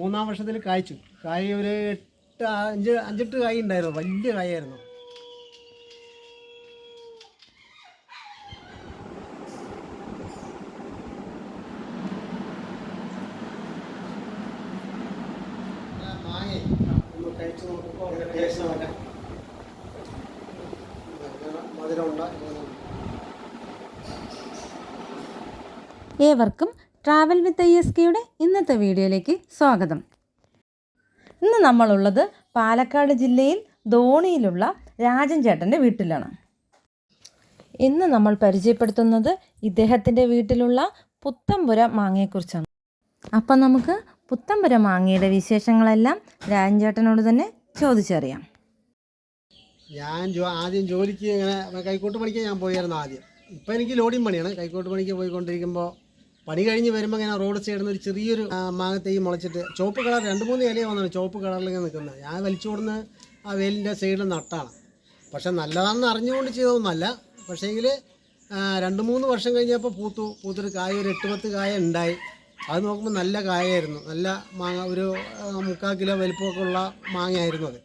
മൂന്നാം വർഷത്തിൽ കായ്ച്ചു. കായ ഒരു എട്ട് അഞ്ച് അഞ്ചെട്ട് കായ ഉണ്ടായിരുന്നു. വലിയ കായായിരുന്നു. ഏവർക്കും ട്രാവൽ വിത്ത് ഐ എസ് കെയുടെ ഇന്നത്തെ വീഡിയോയിലേക്ക് സ്വാഗതം. ഇന്ന് നമ്മളുള്ളത് പാലക്കാട് ജില്ലയിൽ ധോണിയിലുള്ള രാജൻ ചേട്ടന്റെ വീട്ടിലാണ്. ഇന്ന് നമ്മൾ പരിചയപ്പെടുത്തുന്നത് ഇദ്ദേഹത്തിന്റെ വീട്ടിലുള്ള പുത്തമ്പുര മാങ്ങയെക്കുറിച്ചാണ്. അപ്പം നമുക്ക് പുത്തമ്പുര മാങ്ങയുടെ വിശേഷങ്ങളെല്ലാം രാജൻ ചേട്ടനോട് തന്നെ ചോദിച്ചറിയാം. ഞാൻ ആദ്യം ജോലിക്ക് ഇങ്ങനെ കൈക്കോട്ട് പണിക്ക് ഞാൻ പോയായിരുന്നു ആദ്യം. ഇപ്പം എനിക്ക് ലോഡിങ് പണിയാണ്. കൈക്കോട്ട് പണിക്ക് പോയിക്കൊണ്ടിരിക്കുമ്പോൾ പണി കഴിഞ്ഞ് വരുമ്പോൾ ഇങ്ങനെ റോഡ് സൈഡിൽ നിന്ന് ഒരു ചെറിയൊരു മാങ്ങത്തേക്ക് മാങ്ങത്തൈ മുളച്ചിട്ട് ചുവപ്പ് കളർ രണ്ട് മൂന്ന് ഇലയെ വന്നാണ് ചുവപ്പ് കളറിൽ ഇങ്ങനെ നിൽക്കുന്നത് ഞാൻ വലിച്ചു കൊടുന്ന് ആ വേലിന്റെ സൈഡിൽ നട്ടാണ്. പക്ഷെ നല്ലതാണെന്ന് അറിഞ്ഞുകൊണ്ട് ചെയ്തതൊന്നുമല്ല പക്ഷേങ്കിൽ രണ്ട് മൂന്ന് വർഷം കഴിഞ്ഞപ്പോൾ പൂത്തു. പൂത്തൊരു കായ ഒരു എട്ട് പത്ത് കായ ഉണ്ടായി അത് നോക്കുമ്പോൾ നല്ല കായായിരുന്നു. നല്ല മാങ്ങ ഒരു മുക്കാൽ കിലോ വലിപ്പമൊക്കെ ഉള്ള മാങ്ങയായിരുന്നു അത്.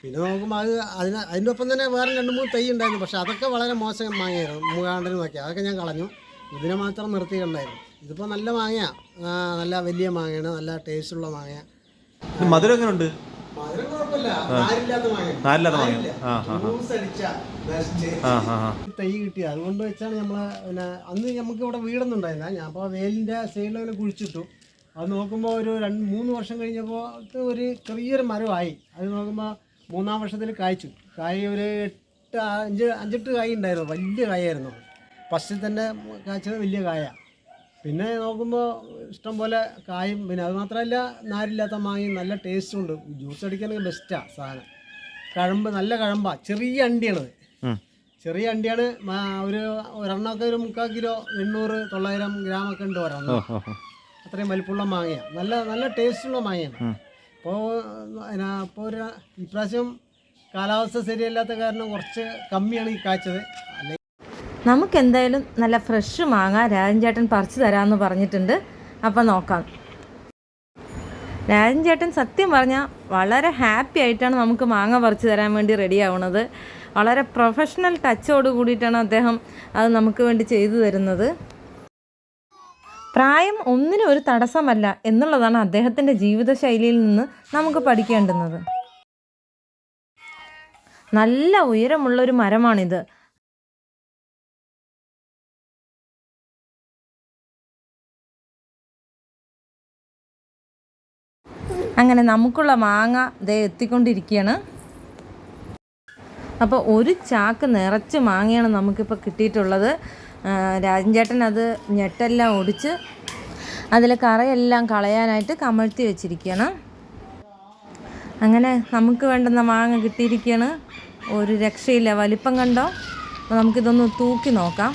പിന്നെ നോക്കുമ്പോൾ അത് അതിന് അതിന്റെ ഒപ്പം തന്നെ വേറെ രണ്ട് മൂന്ന് തൈ ഉണ്ടായിരുന്നു പക്ഷെ അതൊക്കെ വളരെ മോശം മാങ്ങയായിരുന്നു. മൂകാണ്ടനും ഒക്കെ അതൊക്കെ ഞാൻ കളഞ്ഞു. ഇതിനെ മാത്രം നിർത്തിയിട്ടുണ്ടായിരുന്നു. ഇതിപ്പോൾ നല്ല മാങ്ങ നല്ല വലിയ മാങ്ങയാണ്. നല്ല ടേസ്റ്റുള്ള മാങ്ങ മധുരം മധുരം എങ്ങനെയുണ്ട് മധുരം കുഴപ്പമില്ല. നാരില്ലാത്ത മാങ്ങ തൈ കിട്ടി അതുകൊണ്ട് വെച്ചാണ് നമ്മൾ പിന്നെ അന്ന് നമുക്ക് ഇവിടെ വീടൊന്നും ഉണ്ടായിരുന്ന ഞാൻ അപ്പോൾ വേലിന്റെ സൈഡിൽ കുഴിച്ചിട്ടു. അത് നോക്കുമ്പോൾ ഒരു രണ്ട് മൂന്ന് വർഷം കഴിഞ്ഞപ്പോൾ ഒരു ചെറിയൊരു മരമായി. അത് നോക്കുമ്പോൾ മൂന്നാം വർഷത്തിൽ കായ്ച്ചു. കായ് ഒരു എട്ട് അഞ്ച് അഞ്ചെട്ട് കായ് ഉണ്ടായിരുന്നു. വലിയ കായായിരുന്നു ഫസ്റ്റിൽ തന്നെ കായ്ച്ചത് വലിയ കായ. പിന്നെ നോക്കുമ്പോൾ ഇഷ്ടം പോലെ കായും പിന്നെ അത് മാത്രമല്ല നാരില്ലാത്ത മാങ്ങയും നല്ല ടേസ്റ്റും ഉണ്ട്. ജ്യൂസ് അടിക്കാനൊക്കെ ബെസ്റ്റാണ് സാധനം. കഴമ്പ് നല്ല കഴമ്പാ. ചെറിയ അണ്ടിയാണത്. ചെറിയ അണ്ടിയാണ് ഒരു ഒരെണ്ണമൊക്കെ ഒരു മുക്കാൽ കിലോ എണ്ണൂറ് തൊള്ളായിരം ഗ്രാമൊക്കെ ഉണ്ട് ഓ ഒരെണ്ണം. അത്രയും വലിപ്പമുള്ള മാങ്ങയാണ് നല്ല നല്ല ടേസ്റ്റുള്ള മാങ്ങയാണ്. അപ്പോൾ അപ്പോൾ ഇപ്പോൾ ഒരു ഇപ്രാവശ്യം കാലാവസ്ഥ ശരിയല്ലാത്ത കാരണം കുറച്ച് കമ്മിയാണ് ഈ കാച്ചത് അല്ലെ നമുക്ക് എന്തായാലും നല്ല ഫ്രഷ് മാങ്ങ രാജൻ ചേട്ടൻ പറിച്ചു തരാമെന്ന് പറഞ്ഞിട്ടുണ്ട്. അപ്പം നോക്കാം. രാജൻ ചേട്ടൻ സത്യം പറഞ്ഞാൽ വളരെ ഹാപ്പി ആയിട്ടാണ് നമുക്ക് മാങ്ങ പറിച്ചു തരാൻ വേണ്ടി റെഡി ആവുന്നത് വളരെ പ്രൊഫഷണൽ ടച്ചോട് കൂടിയിട്ടാണ് അദ്ദേഹം അത് നമുക്ക് വേണ്ടി ചെയ്തു തരുന്നത്. പ്രായം ഒന്നിനും ഒരു തടസ്സമല്ല എന്നുള്ളതാണ് അദ്ദേഹത്തിന്റെ ജീവിതശൈലിയിൽ നിന്ന് നമുക്ക് പഠിക്കേണ്ടുന്നത്. നല്ല ഉയരമുള്ള ഒരു മരമാണിത്. അങ്ങനെ നമുക്കുള്ള മാങ്ങ ദേ എത്തിക്കൊണ്ടിരിക്കുകയാണ് അപ്പോൾ ഒരു ചാക്ക് നിറച്ച് മാങ്ങയാണ് നമുക്കിപ്പോൾ കിട്ടിയിട്ടുള്ളത്. രാജൻചേട്ടൻ രാജൻ ചേട്ടൻ അത് ഞെട്ടെല്ലാം ഒടിച്ച് അതിൽ കറയെല്ലാം കളയാനായിട്ട് കമഴ്ത്തി വെച്ചിരിക്കുകയാണ് അങ്ങനെ നമുക്ക് വേണ്ടുന്ന മാങ്ങ കിട്ടിയിരിക്കുകയാണ് ഒരു രക്ഷയില്ല വലിപ്പം കണ്ടോ? അപ്പോൾ നമുക്കിതൊന്ന് തൂക്കി നോക്കാം.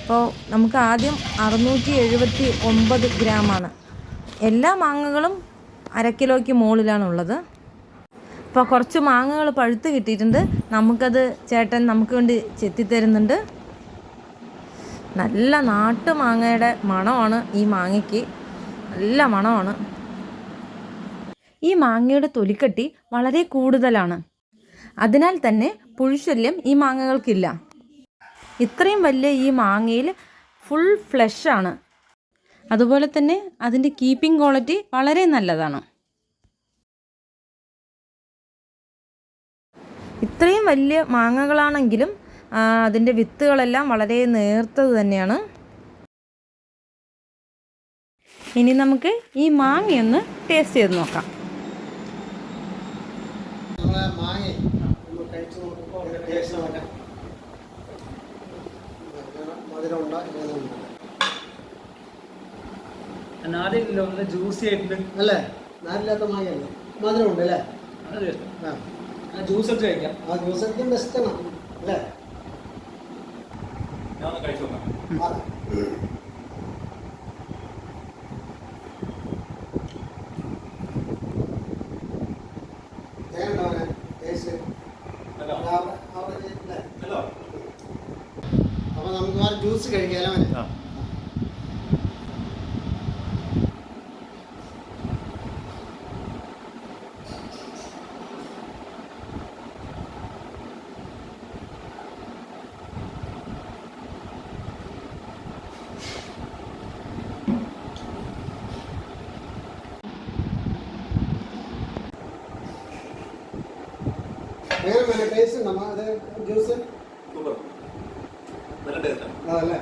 അപ്പോൾ നമുക്ക് ആദ്യം അറുന്നൂറ്റി എഴുപത്തി ഒമ്പത് ഗ്രാമാണ്. എല്ലാ മാങ്ങകളും അര കിലോയ്ക്ക് മുകളിലാണുള്ളത്. അപ്പോൾ കുറച്ച് മാങ്ങകൾ പഴുത്ത് കിട്ടിയിട്ടുണ്ട്. നമുക്കത് ചേട്ടൻ നമുക്ക് വേണ്ടി ചെത്തിത്തരുന്നുണ്ട്. നല്ല നാട്ടു മാങ്ങയുടെ മണമാണ് ഈ മാങ്ങയ്ക്ക്. നല്ല മണമാണ്. ഈ മാങ്ങയുടെ തൊലിക്കട്ടി വളരെ കൂടുതലാണ്. അതിനാൽ തന്നെ പുഴുശല്യം ഈ മാങ്ങകൾക്കില്ല. ഇത്രയും വലിയ ഈ മാങ്ങയിൽ ഫുൾ ഫ്ലഷാണ് അതുപോലെ തന്നെ അതിന്റെ കീപ്പിംഗ് ക്വാളിറ്റി വളരെ നല്ലതാണ്. ഇത്രയും വലിയ മാങ്ങകളാണെങ്കിലും അതിന്റെ വിത്തുകളെല്ലാം വളരെ നേർത്തത് തന്നെയാണ്. ഇനി നമുക്ക് ഈ മാങ്ങയൊന്ന് ടേസ്റ്റ് ചെയ്ത് നോക്കാം. നമ്മളെ മാങ്ങ ഒന്ന് കഴിച്ചു നോക്കുമ്പോൾ ടേസ്റ്റ് നോക്കാം മധുരം ഉണ്ടാകും നാടില്ലല്ലോ നല്ല ജ്യൂസി ആയിട്ടുണ്ട്. അല്ലേ? നാലില്ലാത്ത മായല്ലേ മധുരം ഉണ്ട്. അല്ലേ ആ ജ്യൂസ് എടുത്ത് കഴിക്കാം. ആ ജ്യൂസ് അടിക്കാൻ ബെസ്റ്റാണ് അല്ലേ? ഞാൻ ഒന്ന് കഴിച്ചു? അപ്പൊ നമുക്ക് ജ്യൂസ് കഴിക്കാലോ ആ എങ്ങനെ ടേസ്റ്റ് ഉണ്ടോ? അത് ജ്യൂസ്? സൂപ്പർ. നല്ല ടേസ്റ്റാണ് അതല്ലേ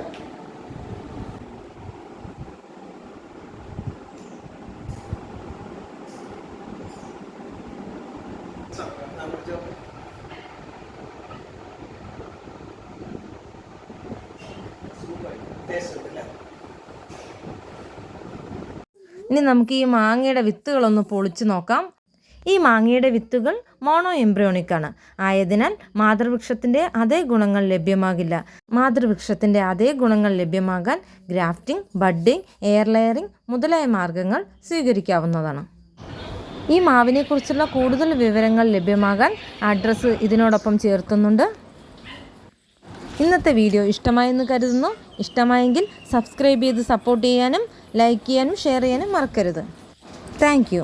ഇനി നമുക്ക് ഈ മാങ്ങയുടെ വിത്തുകളൊന്ന് പൊളിച്ചു നോക്കാം. ഈ മാങ്ങയുടെ വിത്തുകൾ മോണോ എംബ്രിയോണിക് ആണ് ആയതിനാൽ മാതൃവൃക്ഷത്തിന്റെ അതേ ഗുണങ്ങൾ ലഭ്യമാകില്ല. മാതൃവൃക്ഷത്തിന്റെ അതേ ഗുണങ്ങൾ ലഭ്യമാകാൻ ഗ്രാഫ്റ്റിംഗ് ബഡ്ഡിംഗ് എയർ ലെയറിംഗ് മുതലായ മാർഗങ്ങൾ സ്വീകരിക്കാവുന്നതാണ്. ഈ മാവിനെക്കുറിച്ചുള്ള കൂടുതൽ വിവരങ്ങൾ ലഭ്യമാകാൻ അഡ്രസ്സ് ഇതിനോടൊപ്പം ചേർത്തുന്നുണ്ട്. ഇന്നത്തെ വീഡിയോ ഇഷ്ടമായെന്ന് കരുതുന്നു. ഇഷ്ടമായെങ്കിൽ സബ്സ്ക്രൈബ് ചെയ്ത് സപ്പോർട്ട് ചെയ്യാനും ലൈക്ക് ചെയ്യാനും ഷെയർ ചെയ്യാനും മറക്കരുത്. താങ്ക്